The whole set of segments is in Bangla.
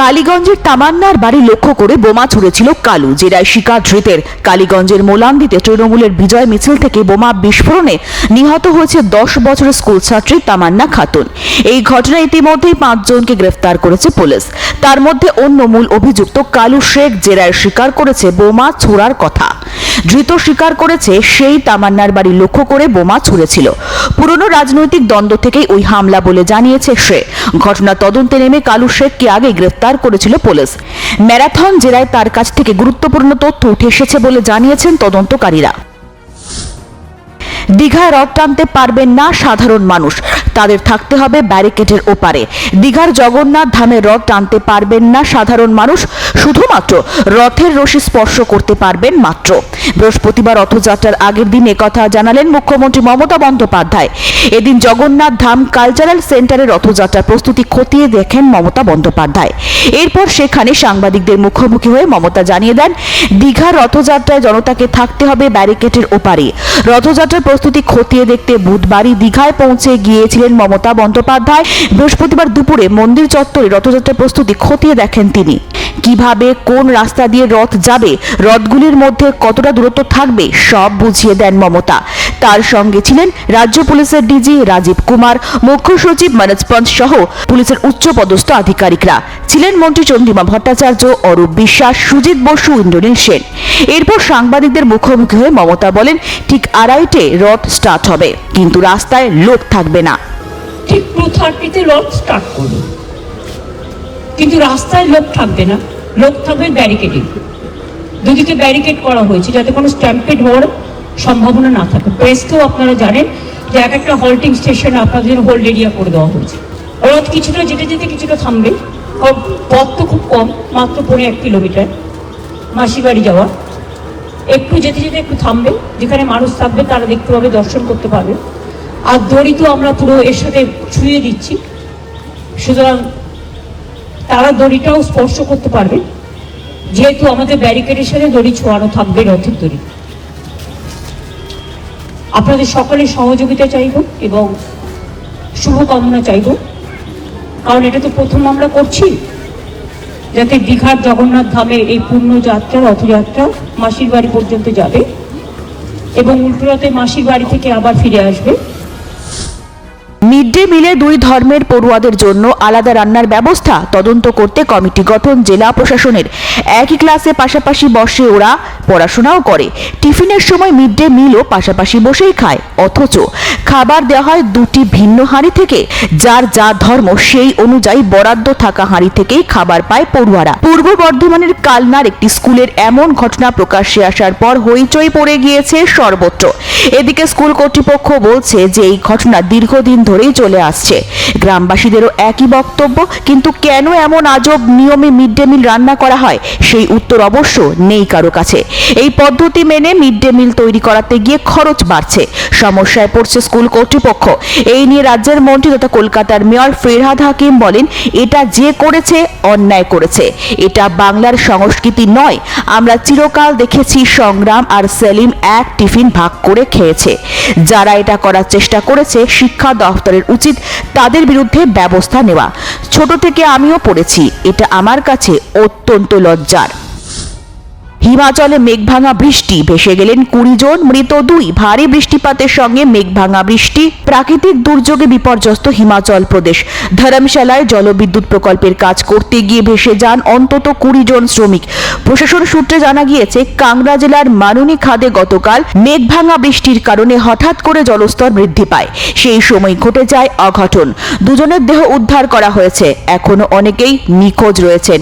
কালীগঞ্জের তামান্নার বাড়ি লক্ষ্য করে বোমা ছুড়েছিল কালু, জেরায় শিকার ধৃতের। কালীগঞ্জের মোলান্দিতে তৃণমূলের বিজয় মিছিল থেকে বোমা বিস্ফোরণে নিহত হয়েছে দশ বছরের স্কুল ছাত্রী তামান্না খাতুন। এই ঘটনায় ইতিমধ্যেই পাঁচজনকে গ্রেফতার করেছে পুলিশ। তার মধ্যে অন্য মূল অভিযুক্ত কালু শেখ, জেরায় স্বীকার করেছে বোমা ছোড়ার কথা। ধৃত স্বীকার করেছে সেই তামান্নার বাড়ি লক্ষ্য করে বোমা ছুড়েছিল। পুরনো রাজনৈতিক দ্বন্দ্ব থেকেই ওই হামলা বলে জানিয়েছে সে। ঘটনা তদন্তে নেমে কালু শেখকে আগে গ্রেফতার করেছিল পুলিশ। ম্যারাথন জেলায় তার কাছ থেকে গুরুত্বপূর্ণ তথ্য উঠে এসেছে বলে জানিয়েছেন তদন্তকারীরা। দীঘায় রথ টানতে পারবেন না সাধারণ মানুষ। তাদের থাকতে হবে ব্যারিকেডের ওপারে। দীঘার জগন্নাথ ধামে রথ টানতে পারবেন না সাধারণ মানুষ, শুধুমাত্র রথের রশি স্পর্শ করতে পারবেন মাত্র। বৃহস্পতিবার রথযাত্রার আগের দিন একথা জানালেন মুখ্যমন্ত্রী মমতা বন্দ্যোপাধ্যায়। এদিন জগন্নাথ ধাম কালচারাল সেন্টারে রথযাত্রার প্রস্তুতি খতিয়ে দেখেন মমতা বন্দ্যোপাধ্যায়। এরপর সেখানে সাংবাদিকদের মুখোমুখি হয়ে মমতা জানিয়ে দেন দীঘার রথযাত্রায় জনতাকে থাকতে হবে ব্যারিকেডের ওপারে। রথযাত্রার প্রস্তুতি খতিয়ে দেখতে বুধবারই দীঘায় পৌঁছে গিয়েছিলেন মমতা বন্দ্যোপাধ্যায় বৃহস্পতিবার দুপুরে মন্দির চত্বরে রথযাত্রার প্রস্তুতি খতিয়ে দেখেন তিনি। কীভাবে, কোন রাস্তা দিয়ে রথ যাবে, রথগুলির মধ্যে কতটা দূরত্ব থাকবে, সব বুঝিয়ে দেন মমতা। তার সঙ্গে ছিলেন রাজ্য পুলিশের ডিজি রাজীব কুমার, মুখ্য সচিব মনোজ পন্থ সহ পুলিশের উচ্চপদস্থ আধিকারিকরা। ছিলেন মন্ত্রী চন্দ্রিমা ভট্টাচার্য, অরূপ বিশ্বাস, সুজিত বসু, ইন্দ্রনীল সেন। এরপর সাংবাদিকদের মুখোমুখি হয়ে মমতা বলেন, ঠিক আড়াইটে রথ স্টার্ট হবে, কিন্তু রাস্তায় লোক থাকবে না। ঠিক টু রথ স্টার্ট করবে কিন্তু রাস্তায় লোক থাকবে না। লোক থাকবে ব্যারিকেডিং দুদিকে ব্যারিকেড করা হয়েছে যাতে কোনো স্ট্যাম্পেড হওয়ার সম্ভাবনা না থাকে। প্রেসকেও আপনারা জানেন যে এক একটা হল্টিং স্টেশনে আপনাদের জন্য হোল্ড এরিয়া করে দেওয়া হয়েছে। রথ কিছুটা যেতে যেতে কিছুটা থামবে। পথ তো খুব কম, মাত্র পনেরো এক কিলোমিটার মাসি বাড়ি যাওয়া। একটু যেতে যেতে একটু থামবে। যেখানে মানুষ থাকবে তারা দেখতে পাবে, দর্শন করতে পারবে। আর দড়ি তো আমরা পুরো এর সাথে ছুঁয়ে দিচ্ছি। সুতরাং তারা দড়িটাও স্পর্শ করতে পারবে। যেহেতু আমাদের ব্যারিকেডের সাথে দড়ি ছোঁয়ানো থাকবে রথের দড়ি। আপনাদের সকলের সহযোগিতা চাইব এবং শুভকামনা চাইব। কারণ এটা তো প্রথম আমরা করছি। যাতে দীঘার জগন্নাথ ধামে এই পূর্ণ যাত্রা রথযাত্রা মাসির বাড়ি পর্যন্ত যাবে এবং উল্টোরাতে মাসির বাড়ি থেকে আবার ফিরে আসবে। মিড ডে মিলে দুই ধর্মের পড়ুয়াদের জন্য আলাদা রান্নার ব্যবস্থা তদন্ত করতে কমিটি গঠন জেলা প্রশাসনের। একই ক্লাসে পাশাপাশি বসে ওরা পড়াশোনাও করে। টিফিনের সময় মিড ডে মিলও পাশাপাশি বসেই খায়। অথচ খাবার দেওয়া হয় দুটি ভিন্ন হাঁড়ি থেকে, যার যা ধর্ম সেই অনুযায়ী বরাদ্দ থাকা হাঁড়ি থেকেই খাবার পায় পড়ুয়ারা। পূর্ব বর্ধমানের কালনার একটি স্কুলের এমন ঘটনা প্রকাশ্যে আসার পর হইচই পড়ে গিয়েছে সর্বত্র। এদিকে স্কুল কর্তৃপক্ষ বলছে যে এই ঘটনা দীর্ঘদিন ধরেই চলে আসছে। গ্রামবাসীদেরও একই বক্তব্য, কিন্তু কেন এমন আজব নিয়মে মিড ডে মিল রান্না করা হয়? সেই উত্তর অবশ্য নেই কারও কাছে। এই পদ্ধতি মেনে মিড ডে মিল তৈরি করাতে গিয়ে খরচ বাড়ছে। সমস্যায় পড়ছে স্কুল কর্তৃপক্ষ। এই নিয়ে রাজ্যের মন্ত্রী তথা কলকাতার মেয়র ফেরহাদ হাকিম বলেন, এটা যে করেছে, অন্যায় করেছে। এটা বাংলার সংস্কৃতি নয়। আমরা চিরকাল দেখেছি সংগ্রাম আর সেলিম এক টিফিন ভাগ করে খেয়েছে। যারা এটা করার চেষ্টা করেছে, শিক্ষা দফতরের উচিত তাদের বিরুদ্ধে ব্যবস্থা নেওয়া। ছোট থেকে আমিও পড়েছি, এটা আমার কাছে অত্যন্ত লজ্জার। হিমাচলে মেঘভাঙা বৃষ্টি, ভেসে গেলেন কুড়ি জন, মৃত দুই। ভারী বৃষ্টিপাতের সঙ্গে মেঘভাঙা বৃষ্টি। প্রাকৃতিক দুর্যোগে বিপর্যস্ত হিমাচল প্রদেশ। ধরমশালায় জলবিদ্যুৎ প্রকল্পের কাজ করতে গিয়ে ভেসে যান অন্তত কুড়ি জন শ্রমিক। প্রশাসন সূত্রে জানা গিয়েছে, কাংড়া জেলার মানুনি খাদে গতকাল মেঘভাঙা বৃষ্টির কারণে হঠাৎ করে জলস্তর বৃদ্ধি পায়। সেই সময় ঘটে যায় অঘটন। দুজনের দেহ উদ্ধার করা হয়েছে। এখনও অনেকেই নিখোঁজ রয়েছেন।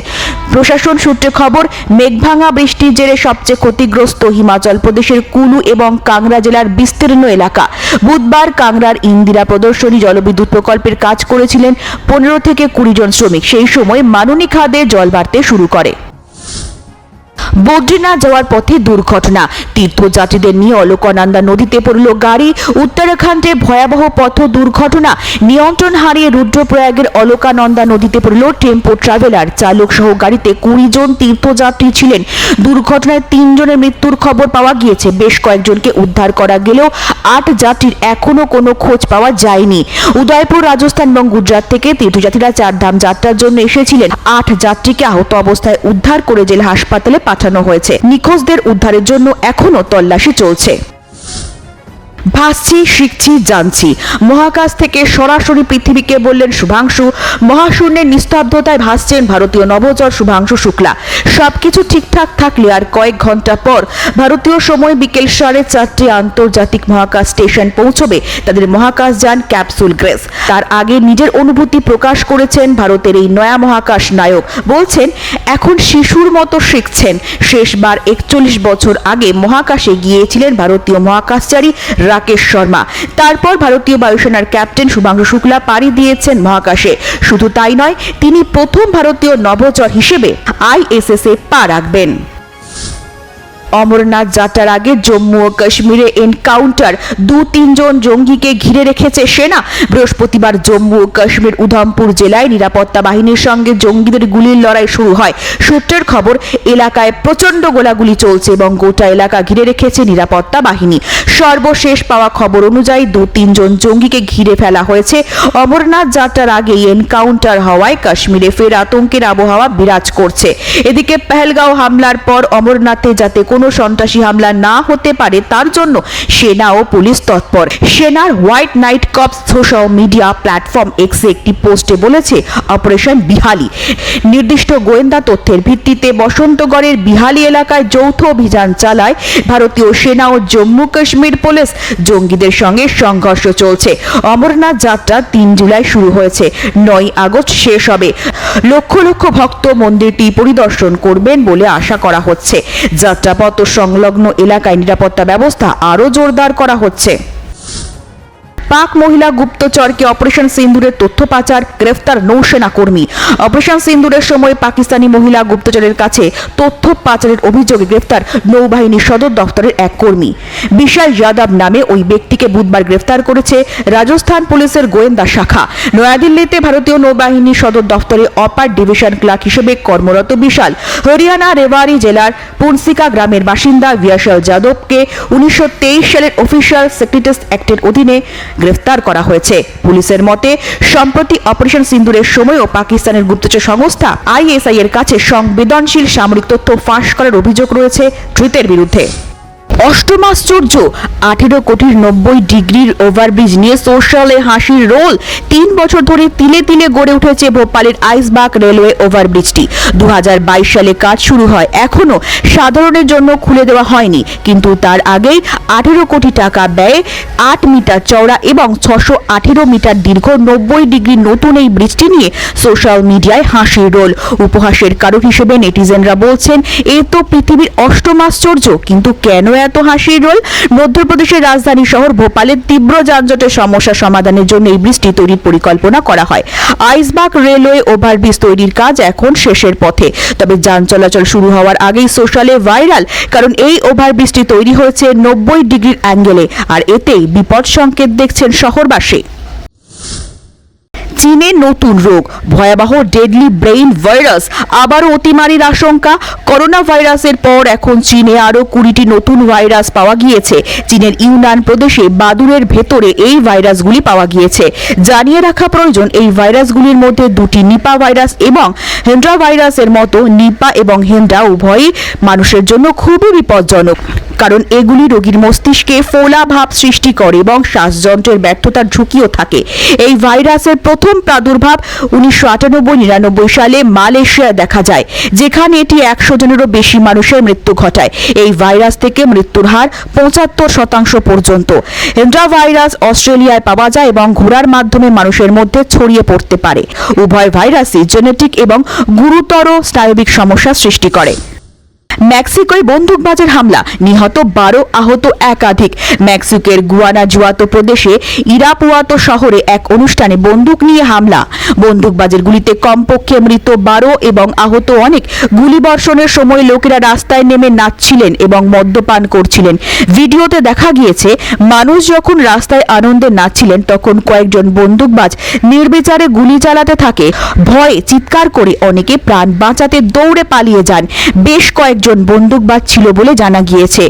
প্রশাসন সূত্রে খবর, মেঘভাঙা বৃষ্টির জেরে সবচেয়ে ক্ষতিগ্রস্ত হিমাচল প্রদেশের কুলু এবং কাংরা জেলার বিস্তীর্ণ এলাকা। বুধবার কাংরার ইন্দিরা প্রদর্শনী জলবিদ্যুৎ প্রকল্পের কাজ করেছিলেন পনেরো থেকে কুড়ি জন শ্রমিক। সেই সময় মাননী খাদে জল বাড়তে শুরু করে। বদ্রীনাথ যাওয়ার পথে দুর্ঘটনা। তীর্থযাত্রীদের নিয়ে অলকানন্দা নদীতে পড়ল গাড়ি। উত্তরাখণ্ডে ভয়াবহ পথ দুর্ঘটনা। নিয়ন্ত্রণ হারিয়ে রুদ্রপ্রয়াগের অলকানন্দা নদীতে পড়ল টেম্পো ট্রাভেলার। চালক সহ গাড়িতে কুড়ি জন তীর্থযাত্রী ছিলেন। দুর্ঘটনায় তিনজনের মৃত্যুর খবর পাওয়া গিয়েছে। বেশ কয়েকজনকে উদ্ধার করা গেলেও আট যাত্রীর এখনও কোনো খোঁজ পাওয়া যায়নি। উদয়পুর, রাজস্থান এবং গুজরাট থেকে তীর্থযাত্রীরা চারধাম যাত্রার জন্য এসেছিলেন। আট যাত্রীকে আহত অবস্থায় উদ্ধার করে জেলা হাসপাতালে পাঠানো হয়েছে। নিখোঁজদের উদ্ধারের জন্য এখনও তল্লাশি চলছে। ভাসছি, শিখছি, জানছি। মহাকাশ থেকে সরাসরি পৃথিবীকে বললেন শুভাংশু। মহাশূন্যের নিস্তব্ধতায় ভাসছেন ভারতীয় নভোচর শুভাংশু শুক্লা। সবকিছু ঠিকঠাক থাকলে আর কয়েক ঘণ্টা পর ভারতীয় সময় বিকেল সাড়ে চারটে আন্তর্জাতিক মহাকাশ স্টেশন পৌঁছবে তাদের মহাকাশ যান ক্যাপসুল গ্রেস। তার আগে নিজের অনুভূতি প্রকাশ করেছেন ভারতের এই নয়া মহাকাশ নায়ক। বলছেন, এখন শিশুর মতো শিখছেন। শেষবার একচল্লিশ বছর আগে মহাকাশে গিয়েছিলেন ভারতীয় মহাকাশচারী রাকেশ শর্মা। তারপর ভারতীয় বায়ুসেনার ক্যাপ্টেন শুভাংশু শুক্লা পাড়ি দিয়েছেন মহাকাশে। শুধু তাই নয়, তিনি প্রথম ভারতীয় নভোচর হিসেবে আইএসএস এ পা রাখবেন। অমরনাথ যাত্রার আগে জম্মু ও কাশ্মীরে এনকাউন্টার দু তিনজন জঙ্গিকে ঘিরে রেখেছে সেনা। বৃহস্পতিবার জম্মু ও কাশ্মীর উধমপুর জেলায় নিরাপত্তা বাহিনীর সঙ্গে জঙ্গিদের গুলির লড়াই শুরু হয়। সূত্রের খবর, এলাকায় প্রচণ্ড গোলাগুলি চলছে এবং গোটা এলাকা ঘিরে রেখেছে নিরাপত্তা বাহিনী। সর্বশেষ পাওয়া খবর অনুযায়ী দু তিনজন জঙ্গিকে ঘিরে ফেলা হয়েছে। অমরনাথ যাত্রার আগেই এনকাউন্টার হওয়ায় কাশ্মীরে ফের আতঙ্কের আবহাওয়া বিরাজ করছে। এদিকে পেহেলগাঁও হামলার পর অমরনাথে যাতে কোনো সন্ত্রাসী হামলা না হতে পারে, তার জন্য সেনা ও পুলিশ তৎপর। সেনার white knight corps social media platform এক্সে একটি পোস্টে বলেছে, অপারেশন বিহালি। নির্দিষ্ট গোয়েন্দা তথ্যের ভিত্তিতে বসন্তগড়ের বিহালি এলাকায় যৌথ অভিযান চালায় ভারতীয় সেনা ও জম্মু কাশ্মীর পুলিশ। জঙ্গিদের সঙ্গে সংঘর্ষ চলছে। অমরনাথ যাত্রা তিন জুলাই শুরু হয়েছে। নয় আগস্ট শেষ হবে। লক্ষ লক্ষ ভক্ত মন্দিরটি পরিদর্শন করবেন বলে আশা করা হচ্ছে। যাত্রাপথ সংলগ্ন এলাকায় নিরাপত্তা ব্যবস্থা আরও জোরদার করা হচ্ছে। পাক মহিলা গুপ্তচরকে অপারেশন সিন্দুরের তথ্য পাচার, গ্রেফতার নৌসেনা কর্মী। অপারেশন সিন্দুরের সময় পাকিস্তানি মহিলা গুপ্তচরের কাছে তথ্য পাচারের অভিযোগে গ্রেফতার নৌবাহিনী সদর দফতরের এক কর্মী। বিশাল যাদব নামে ওই ব্যক্তিকে বুধবার গ্রেফতার করেছে রাজস্থান পুলিশের গোয়েন্দা শাখা। নয়াদিল্লিতে ভারতীয় নৌবাহিনী সদর দফতরে অপার ডিভিশন ক্লার্ক হিসেবে কর্মরত বিশাল। হরিয়ানা রেওয়ারি জেলার পুনসিকা গ্রামের বাসিন্দা বিয়াশাল যাদবকে উনিশশো তেইশ সালের অফিসিয়াল সেক্রেটারিস অ্যাক্টের অধীনে গ্রেফতার করা হয়েছে। পুলিশের মতে, সম্প্রতি অপারেশন সিন্দুরের সময়ও পাকিস্তানের গুপ্তচর সংস্থা আইএসআই এর কাছে সংবেদনশীল সামরিক তথ্য ফাঁস করার অভিযোগ রয়েছে ধৃতের বিরুদ্ধে। অষ্টম আশ্চর্য, আঠেরো কোটির নব্বই ডিগ্রির ওভারব্রিজ নিয়ে সোশ্যালে হাসির রোল। তিন বছর ধরে তিলে তিলে গড়ে উঠেছে ভোপালের আইসবাগ রেলওয়ে ওভারব্রিজটি। দুহাজার বাইশ সালে কাজ শুরু হয় এখনও। সাধারণের জন্য খুলে দেওয়া হয়নি, কিন্তু তার আগেই আঠেরো কোটি টাকা ব্যয়ে আট মিটার চওড়া এবং ছশো আঠেরো মিটার দীর্ঘ নব্বই ডিগ্রি নতুন এই ব্রিজটি নিয়ে সোশ্যাল মিডিয়ায় হাসির রোল। উপহাসের কারণ হিসেবে নেটিজেনরা বলছেন, এ তো পৃথিবীর অষ্টমাশ্চর্য কিন্তু কেন এত হাসির রোল মধ্যপ্রদেশের রাজধানী শহর ভোপালের তীব্র যানজটের সমস্যা সমাধানের জন্য এই ব্রিজটি তৈরির পরিকল্পনা করা হয়। আইসবাগ রেলওয়ে ওভারব্রিজ তৈরির কাজ এখন শেষের পথে। তবে যান চলাচল শুরু হওয়ার আগেই সোশ্যালে ভাইরাল, কারণ এই ওভারব্রিজটি তৈরি হয়েছে নব্বই ডিগ্রির অ্যাঙ্গেলে, আর এতেই বিপদ সংকেত দেখছেন শহরবাসী। চীনে নতুন রোগ, ভয়াবহ ডেডলি ব্রেইন ভাইরাস আবারও অতিমারির আশঙ্কা। করোনা ভাইরাসের পর এখন চীনে আরও কুড়িটি নতুন ভাইরাস পাওয়া গিয়েছে। চীনের ইউনান প্রদেশে বাদুরের ভেতরে এই ভাইরাসগুলি পাওয়া গিয়েছে। জানিয়ে রাখা প্রয়োজন, এই ভাইরাসগুলির মধ্যে দুটি নিপা ভাইরাস এবং হেন্ড্রা ভাইরাসের মতো নিপা এবং হেন্ড্রা উভয়ই মানুষের জন্য খুবই বিপজ্জনক। কারণ এগুলি রোগীর মস্তিষ্কে ফোলা ভাব সৃষ্টি করে এবং শ্বাসযন্ত্রের ব্যর্থতার ঝুঁকিও থাকে। এই ভাইরাসের প্রথম প্রাদুর্ভাব উনিশশো আটানব্বই নিরানব্বই সালে মালয়েশিয়ায় দেখা যায়, যেখানে এটি একশো জনেরও বেশি মানুষের মৃত্যু ঘটায়। এই ভাইরাস থেকে মৃত্যুর হার পঁচাত্তর শতাংশ পর্যন্ত। হেন্ড্রা ভাইরাস অস্ট্রেলিয়ায় পাওয়া যায় এবং ঘোরার মাধ্যমে মানুষের মধ্যে ছড়িয়ে পড়তে পারে। উভয় ভাইরাসই জেনেটিক এবং গুরুতর স্নায়বিক সমস্যা সৃষ্টি করে। মেক্সিকোয় বন্দুকবাজের হামলা। নিহত বারো আহত একাধিক। মেক্সিকোর গুয়ানা গুয়ানাজুয়াতো প্রদেশে ইরাপুয়াতো শহরে এক অনুষ্ঠানে বন্দুক নিয়ে হামলা। বন্দুকবাজের গুলিতে কমপক্ষে মৃত বারো এবং আহত অনেক গুলিবর্ষণের সময় লোকেরা রাস্তায় নেমে নাচছিলেন এবং মদ্যপান করছিলেন। ভিডিওতে দেখা গিয়েছে, মানুষ যখন রাস্তায় আনন্দে নাচছিলেন, তখন কয়েকজন বন্দুকবাজ নির্বিচারে গুলি চালাতে থাকে। ভয়ে চিৎকার করে অনেকে প্রাণ বাঁচাতে দৌড়ে পালিয়ে যান। বেশ কয়েকজন বন্দুকবাজ ছিল বলে জানা গিয়েছে।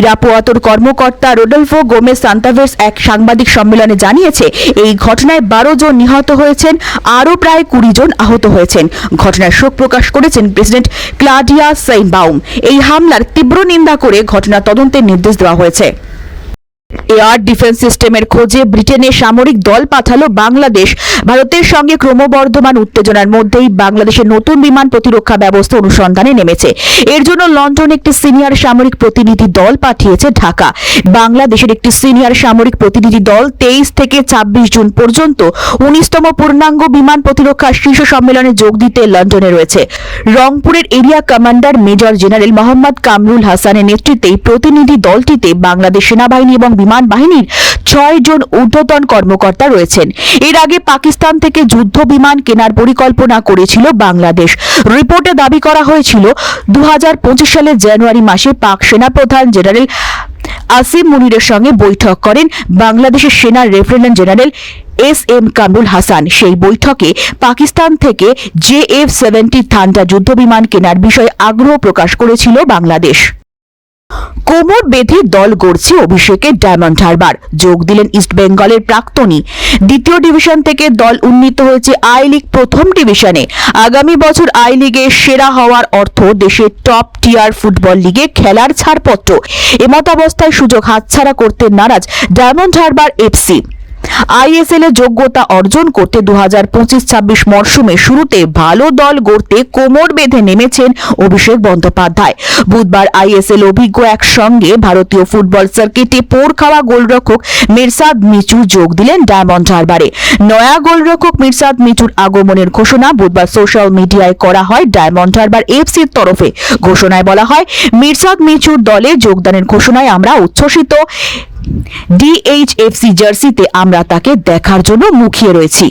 ইরাপোয়াতোর কর্মকর্তা রোডলফো গোমেজ সান্তাভেস এক সাংবাদিক সম্মেলনে জানিয়েছে, এই ঘটনায় বারো জন নিহত হয়েছেন, আরও প্রায় কুড়ি জন আহত হয়েছেন। ঘটনায় শোক প্রকাশ করেছেন প্রেসিডেন্ট ক্লাডিয়া সেইনবাউম। এই হামলার তীব্র নিন্দা করে ঘটনা তদন্তের নির্দেশ দেওয়া হয়েছে। এয়ার ডিফেন্স সিস্টেমের খোঁজে ব্রিটেনের সামরিক দল পাঠালো বাংলাদেশ। ভারতের সঙ্গে ক্রমবর্ধমান উত্তেজনার মধ্যেই বাংলাদেশের নতুন বিমান প্রতিরক্ষা ব্যবস্থা অনুসন্ধানে নেমেছে। এর জন্য লন্ডন একটি সিনিয়র সামরিক প্রতিনিধি দল পাঠিয়েছে ঢাকা। বাংলাদেশের একটি সিনিয়র সামরিক প্রতিনিধি দল তেইশ থেকে ছাব্বিশ জুন পর্যন্ত উনিশতম পূর্ণাঙ্গ বিমান প্রতিরক্ষা শীর্ষ সম্মেলনে যোগ দিতে লন্ডনে রয়েছে। রংপুরের area commander major general Mohammad Kamrul হাসানের নেতৃত্বে প্রতিনিধি দলটিতে বাংলাদেশ সেনাবাহিনী এবং বিমান বাহিনীর ছয় জন ঊর্ধ্বতন কর্মকর্তা রয়েছেন। এর আগে পাকিস্তান থেকে যুদ্ধ বিমান কেনার পরিকল্পনা করেছিল বাংলাদেশ। রিপোর্টে দাবি করা হয়েছিল দু হাজার পঁচিশ সালের জানুয়ারি মাসে পাক সেনাপ্রধান জেনারেল আসিম মুনিরের সঙ্গে বৈঠক করেন বাংলাদেশের সেনা lieutenant general S M Kamrul Hasan. সেই বৈঠকে পাকিস্তান থেকে জে এফ সেভেন্টি থান্ডা যুদ্ধবিমান কেনার বিষয়ে আগ্রহ প্রকাশ করেছিল বাংলাদেশ। কোমর বেঁধে দল গড়ছে অভিষেকের ডায়মন্ড হারবার। যোগ দিলেন ইস্টবেঙ্গলের প্রাক্তনী। দ্বিতীয় ডিভিশন থেকে দল উন্নীত হয়েছে আই লিগ প্রথম ডিভিশনে। আগামী বছর আই লিগে সেরা হওয়ার অর্থ দেশের টপ টিয়ার ফুটবল লিগে খেলার ছাড়পত্র। এমতাবস্থায় সুযোগ হাতছাড়া করতে নারাজ ডায়মন্ড হারবার এফসি। আইএসএল এ যোগ্যতা অর্জন করতে দু হাজার পঁচিশ ছাব্বিশ মরশুমে শুরুতে ভালো দল গড়তে কোমর বেঁধে নেমেছেন অভিষেক বন্দ্যোপাধ্যায়। বুধবার আইএসএল অভিজ্ঞ এক সঙ্গে ভারতীয় ফুটবল সার্কিটে পোর খাওয়া গোলরক্ষক মির্সাদ মিচু যোগ দিলেন ডায়মন্ড হারবারে। নয়া গোলরক্ষক মির্সাদ মিচুর আগমনের ঘোষণা বুধবার সোশ্যাল মিডিয়ায় করা হয় ডায়মন্ড হারবার এফসির তরফে। ঘোষণায় বলা হয় মির্সাদ মিচুর দলে যোগদানের ঘোষণায় আমরা উচ্ছ্বসিত। ডিএইচএফসি জার্সিতে আমরা তাকে দেখার জন্য মুখিয়ে রয়েছি।